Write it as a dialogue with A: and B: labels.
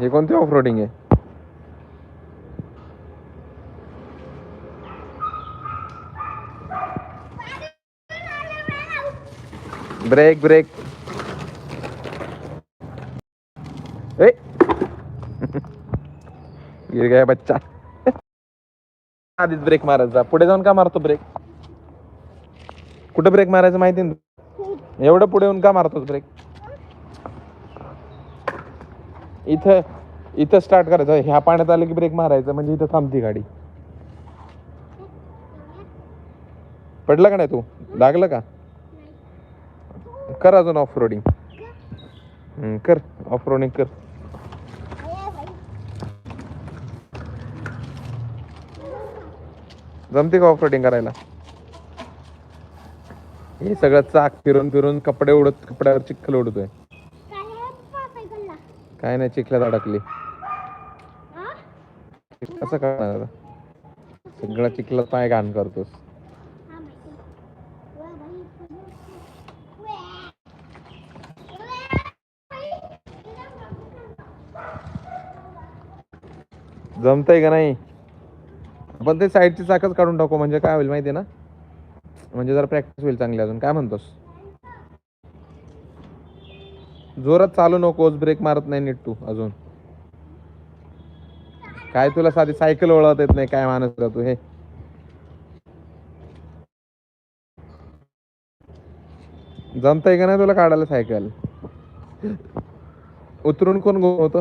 A: हे कोणते off roading आहे ब्रेक ब्रेक ए! गिर गया बच्चा। आधीच ब्रेक मारायचा पुढे जाऊन का मारतो ब्रेक? कुठं ब्रेक मारायचं माहिती ना एवढं पुढे येऊन का मारतोस ब्रेक इथं इथं स्टार्ट करायचं. ह्या पाण्यात आलं की ब्रेक मारायचं. म्हणजे इथं थांबती गाडी. पडलं का नाही तू? लागलं का? कर अजून ऑफ रोडिंग कर. ऑफ रोडिंग कर. जमते का ऑफ रोडिंग करायला? हे सगळं चाक फिरून फिरून कपडे उडत कपड्यावर चिखल उडतोय. काय नाही चिखल्यात अडकली. कसं करणार सगळं चिखलात पाय घाण करतोस. जमतंय का नाही? पण ते साईडची चाकच काढून टाकू म्हणजे काय होईल माहितीये ना? म्हणजे जरा प्रॅक्टिस होईल चांगली अजून. काय म्हणतोस? जोरात चालू नकोस ब्रेक मारत नाही नीट तू अजून. काय तुला साधी सायकल ओळखत येत नाही काय माणूस तू हे? जमतंय का नाही तुला काढायला सायकल उतरून कोण होतं